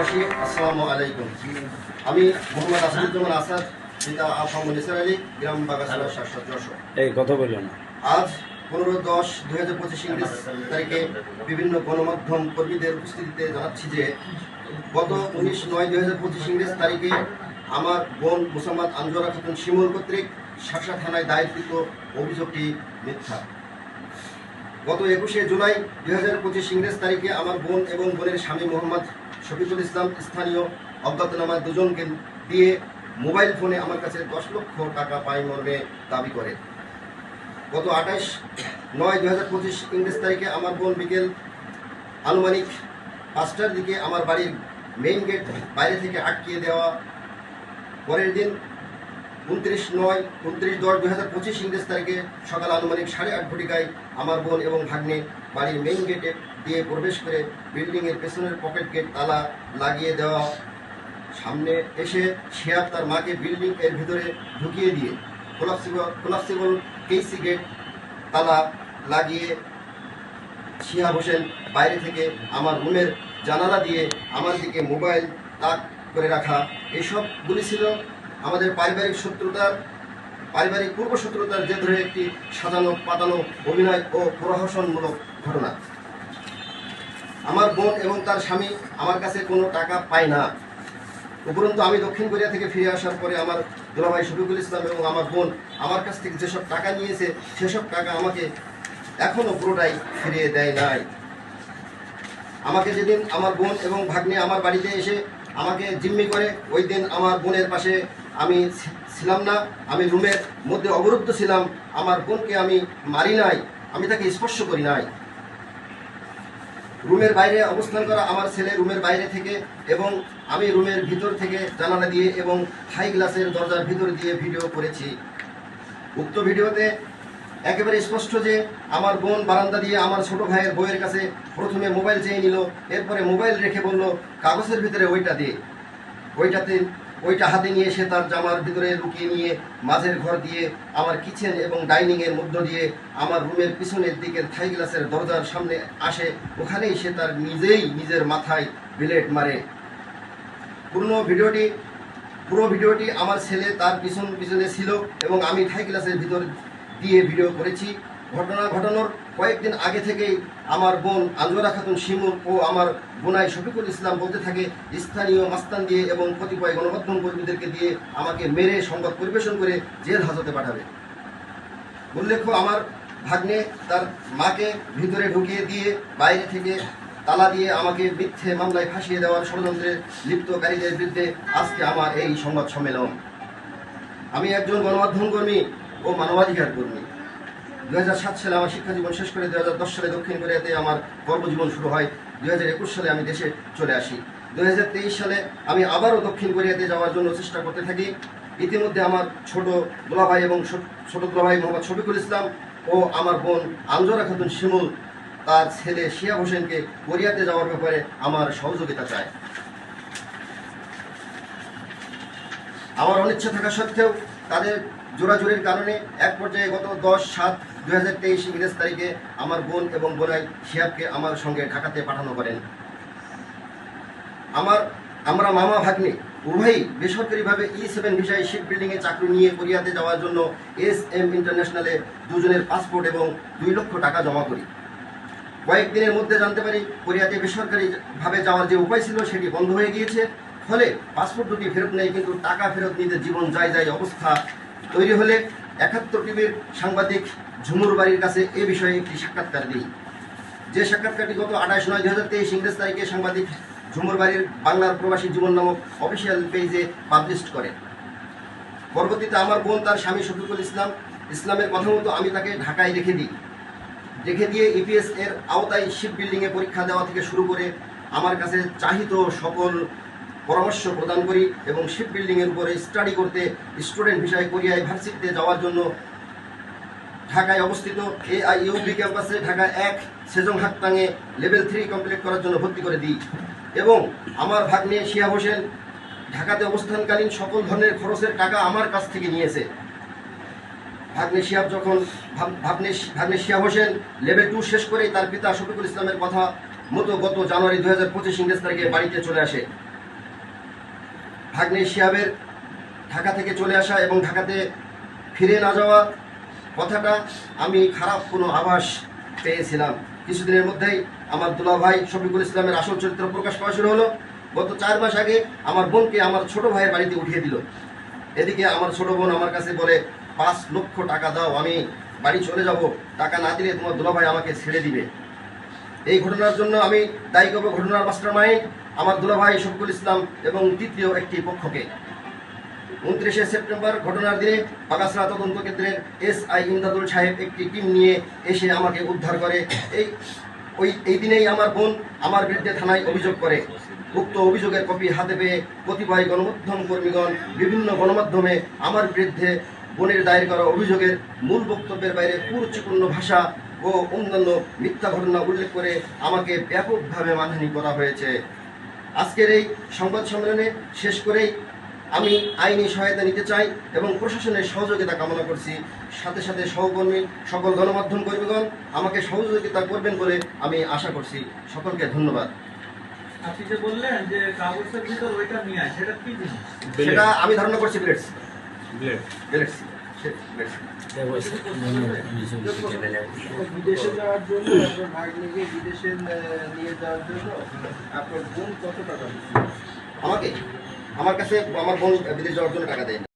দেশবাসী আসসালামু আলাইকুম। আমি মোহাম্মদ আসাদুজ্জামান আসাদ পিতা আফাম নিসার আলী গ্রাম বাগাসরা শাসক যশোর। এই কথা বললেন আজ পনেরো দশ দুই হাজার পঁচিশ ইংরেজ তারিখে বিভিন্ন গণমাধ্যম কর্মীদের উপস্থিতিতে জানাচ্ছি যে গত উনিশ নয় দুই হাজার পঁচিশ ইংরেজ তারিখে আমার বোন মুসাম্মদ আঞ্জরা খাতুন শিমুল কর্তৃক শাসা থানায় দায়েরকৃত অভিযোগটি মিথ্যা। গত একুশে জুলাই দুই হাজার পঁচিশ ইংরেজ তারিখে আমার বোন এবং বোনের স্বামী মোহাম্মদ শফিকুল ইসলাম স্থানীয় অজ্ঞাতনামা দুজনকে দিয়ে মোবাইল ফোনে আমার কাছে দশ লক্ষ টাকা পাই মর্মে দাবি করে। গত আঠাশ নয় দু হাজার পঁচিশ ইংরেজ তারিখে আমার বোন বিকেল আনুমানিক পাঁচটার দিকে আমার বাড়ির মেইন গেট বাইরে থেকে আটকিয়ে দেওয়া পরের দিন উনত্রিশ নয়, উনত্রিশ দশ, দুই হাজার পঁচিশ ইংরেজ তারিখে সকাল আনুমানিক সাড়ে আট ঘটিকায় আমার বোন এবং ভাগ্নে বাড়ির মেইন গেটে দিয়ে প্রবেশ করে বিল্ডিংয়ের পেছনের পকেট গেট তালা লাগিয়ে দেওয়া, সামনে এসে শিয়াব তার মাকে বিল্ডিং এর ভিতরে ঢুকিয়ে দিয়ে কোলাপসিবল কোলাপসিবল কেসি গেট তালা লাগিয়ে শিহাব হোসেন বাইরে থেকে আমার রুমের জানালা দিয়ে আমার দিকে মোবাইল তাক করে রাখা, এসবগুলি ছিল আমাদের পারিবারিক শত্রুতার পারিবারিক পূর্ব শত্রুতার যে ধরে একটি সাজানো পাতানো অভিনয় ও প্রহসনমূলক ঘটনা। আমার বোন এবং তার স্বামী আমার কাছে কোনো টাকা পায় না। উপরন্তু আমি দক্ষিণ কোরিয়া থেকে ফিরে আসার পরে আমার দুলাভাই শফিকুল ইসলাম এবং আমার বোন আমার কাছ থেকে যেসব টাকা নিয়েছে, সেসব টাকা আমাকে এখনও পুরোটাই ফিরিয়ে দেয় নাই। আমাকে যেদিন আমার বোন এবং ভাগ্নে আমার বাড়িতে এসে আমাকে জিম্মি করে, ওই দিন আমার বোনের পাশে আমি ছিলাম না, আমি রুমের মধ্যে অবরুদ্ধ ছিলাম, আমার বোনকে আমি মারি নাই, আমি তাকে স্পর্শ করি নাই। রুমের বাইরে অবস্থান করা আমার ছেলে রুমের বাইরে থেকে এবং আমি রুমের ভিতর থেকে জানালা দিয়ে এবং হাই গ্লাসের দরজার ভিতর দিয়ে ভিডিও করেছি। উক্ত ভিডিওতে একেবারে স্পষ্ট যে আমার বোন বারান্দা দিয়ে আমার ছোট ভাইয়ের বইয়ের কাছে প্রথমে মোবাইল চেয়ে নিল, এরপরে মোবাইল রেখে বলল, কাগজের ভিতরে ওইটা দিয়ে ওইটাতে ওইটা হাতে নিয়ে সে তার জামার ভিতরে লুকিয়ে নিয়ে মাঝের ঘর দিয়ে, আমার কিচেন এবং ডাইনিং এর মধ্য দিয়ে আমার রুমের পিছনের দিকের থাই গ্লাসের দরজার সামনে আসে। ওখানেই সে তার নিজেই নিজের মাথায় বিলেট মারে। পুরনো ভিডিওটি, পুরো ভিডিওটি আমার ছেলে তার পিছন পিছনে ছিল এবং আমি থাই গ্লাসের ভিতর দিয়ে ভিডিও করেছি। ঘটনা ঘটানোর কয়েকদিন আগে থেকেই আমার বোন আঞ্জরা খাতুন শিমুল ও আমার বোনাই শফিকুল ইসলাম বলতে থাকে, স্থানীয় মাস্তান দিয়ে এবং কতিপয় গণমাধ্যম কর্মীদেরকে দিয়ে আমাকে মেরে সংবাদ পরিবেশন করে জেল হাজতে পাঠাবে। উল্লেখ্য, আমার ভাগ্নে তার মাকে ভিতরে ঢুকিয়ে দিয়ে বাইরে থেকে তালা দিয়ে আমাকে মিথ্যে মামলায় ফাঁসিয়ে দেওয়ার ষড়যন্ত্রে লিপ্তকারীদের বিরুদ্ধে আজকে আমার এই সংবাদ সম্মেলন। আমি একজন গণমাধ্যম কর্মী ও মানবাধিকার কর্মী। দুই হাজার সাত সালে আমার শিক্ষা জীবন শেষ করে দুই হাজার দশ সালে দক্ষিণ কোরিয়াতে আমার কর্মজীবন শুরু হয়। দুই হাজার একুশ সালে আমি দেশে চলে আসি। দু হাজার তেইশ সালে আমি আবারও দক্ষিণ কোরিয়াতে যাওয়ার জন্য চেষ্টা করতে থাকি। ইতিমধ্যে আমার ছোট দুলাভাই এবং ছোট- দুলাভাই মোহাম্মদ শফিকুল ইসলাম ও আমার বোন আঞ্জরা খাতুন শিমুল, তার ছেলে শিয়া হোসেনকে কোরিয়াতে যাওয়ার ব্যাপারে আমার সহযোগিতা চায়। আমার অনিচ্ছা থাকা সত্ত্বেও তাদের জোরাজুরির কারণে এক পর্যায়ে গত দশ সাত দুই হাজার তেইশ ইংরেজ তারিখে আমার বোন এবং বোনাই শিয়াবকে আমার সঙ্গে ঢাকাতে পাঠানো করেন। আমার, আমরা মামা ভাগ্নে উভয়ই বেসরকারিভাবে ই সেভেন ভিসায় শিপ বিল্ডিংয়ে চাকরি নিয়ে কোরিয়াতে যাওয়ার জন্য এস এম ইন্টারন্যাশনালে দুজনের পাসপোর্ট এবং দুই লক্ষ টাকা জমা করি। কয়েকদিনের মধ্যে জানতে পারি কোরিয়াতে বেসরকারিভাবে যাওয়ার যে উপায় ছিল সেটি বন্ধ হয়ে গিয়েছে। ফলে পাসপোর্ট দুটি ফেরত নেই, কিন্তু টাকা ফেরত নিতে জীবন যায় যায় অবস্থা তৈরি হলে একাত্তর টিভির সাংবাদিক ঝুমুর বাড়ির কাছে এ বিষয়ে একটি সাক্ষাৎকার দিই। যে সাক্ষাৎকারটি গত আঠাশ নয় দুই হাজার তেইশ ইংরেজ তারিখে সাংবাদিক ঝুমুর বাড়ির বাংলার প্রবাসী জীবন নামক অফিসিয়াল পেজে পাবলিশ করে পরবর্তীতে আমার বোন তার স্বামী শফিকুল ইসলাম, ইসলামের কথা মতো আমি তাকে ঢাকায় রেখে দিই। রেখে দিয়ে ইপিএস এর আওতায় শিপ বিল্ডিংয়ে পরীক্ষা দেওয়া থেকে শুরু করে আমার কাছে চাহিত সকল পরামর্শ প্রদান করি এবং শিপ বিল্ডিংয়ের উপরে স্টাডি করতে স্টুডেন্ট বিষয়ে কোরিয়ায়, ভার্সিটিতে যাওয়ার জন্য ঢাকায় অবস্থিত এআইইউবি ক্যাম্পাসে ঢাকা এক, সেজং হাক্তাঙে লেভেল থ্রি কমপ্লিট করার জন্য ভর্তি করে দিই। এবং আমার ভাগ্নে শিয়া হোসেন ঢাকাতে অবস্থানকালীন সকল ধরনের খরচের টাকা আমার কাছ থেকে নিয়েছে। ভাগ্নে শিয়াব যখন ভাগ্নে ভাগ্নে শিয়া হোসেন লেভেল টু শেষ করেই তার পিতা শফিকুল ইসলামের কথা মতো গত জানুয়ারি দু হাজার পঁচিশ ইংরেজ তারিখে বাড়িতে চলে আসে। ভাগ্নে শিহাবের ঢাকা থেকে চলে আসা এবং ঢাকাতে ফিরে না যাওয়া কথাটা আমি খারাপ কোনো আভাস পেয়েছিলাম। কিছুদিনের মধ্যেই আমার দুলা ভাই শফিকুল ইসলামের আসল চরিত্র প্রকাশ পাওয়া শুরু হলো। গত চার মাস আগে আমার বোনকে আমার ছোট ভাইয়ের বাড়িতে উঠিয়ে দিল। এদিকে আমার ছোট বোন আমার কাছে বলে, পাঁচ লক্ষ টাকা দাও, আমি বাড়ি চলে যাব। টাকা না দিলে তোমার দুলা ভাই আমাকে ছেড়ে দিবে। এই ঘটনার জন্য আমি দায়ী করব ঘটনার মাস্টার মাইন্ড আমার দুলাভাই শফিকুল ইসলাম এবং তৃতীয় একটি পক্ষকে। উনত্রিশে সেপ্টেম্বর ঘটনার দিনে বাগাসরা তদন্ত কেন্দ্রের এস আই ইমদাদুল সাহেব একটি টিম নিয়ে এসে আমাকে উদ্ধার করে। এই, ওই, এই দিনেই আমার বোন আমার বিরুদ্ধে থানায় অভিযোগ করে। উক্ত অভিযোগের কপি হাতে পেয়ে কতিপয় গণমাধ্যম কর্মীগণ বিভিন্ন গণমাধ্যমে আমার বিরুদ্ধে বোনের দায়ের করা অভিযোগের মূল বক্তব্যের বাইরে কুরুচিপূর্ণ ভাষা ও অন্যান্য মিথ্যা ঘটনা উল্লেখ করে আমাকে ব্যাপকভাবে মানহানি করা হয়েছে। আজকের এই সংবাদ সম্মেলনে শেষ করেই আমি আইনি সহায়তা নিতে চাই এবং প্রশাসনের সহযোগিতা কামনা করছি। সাথে সাথে সহকর্মী সকল গণমাধ্যম কর্মীগণ আমাকে সহযোগিতা করবেন বলে আমি আশা করছি। সকলকে ধন্যবাদ। আপনি যে বললেন যে কাগজের ভিতর ওইটা নিয়ে সেটা কি সেটা আমি ধারণা করছি ব্লেডস ব্লেড ব্লেডস বিদেশে যাওয়ার জন্য আপনার ভাগ্নিকে বিদেশে নিয়ে যাওয়ার জন্য আপনার বোন কত টাকা আমাকে? আমার কাছে আমার বোন বিদেশ যাওয়ার জন্য টাকা দেয়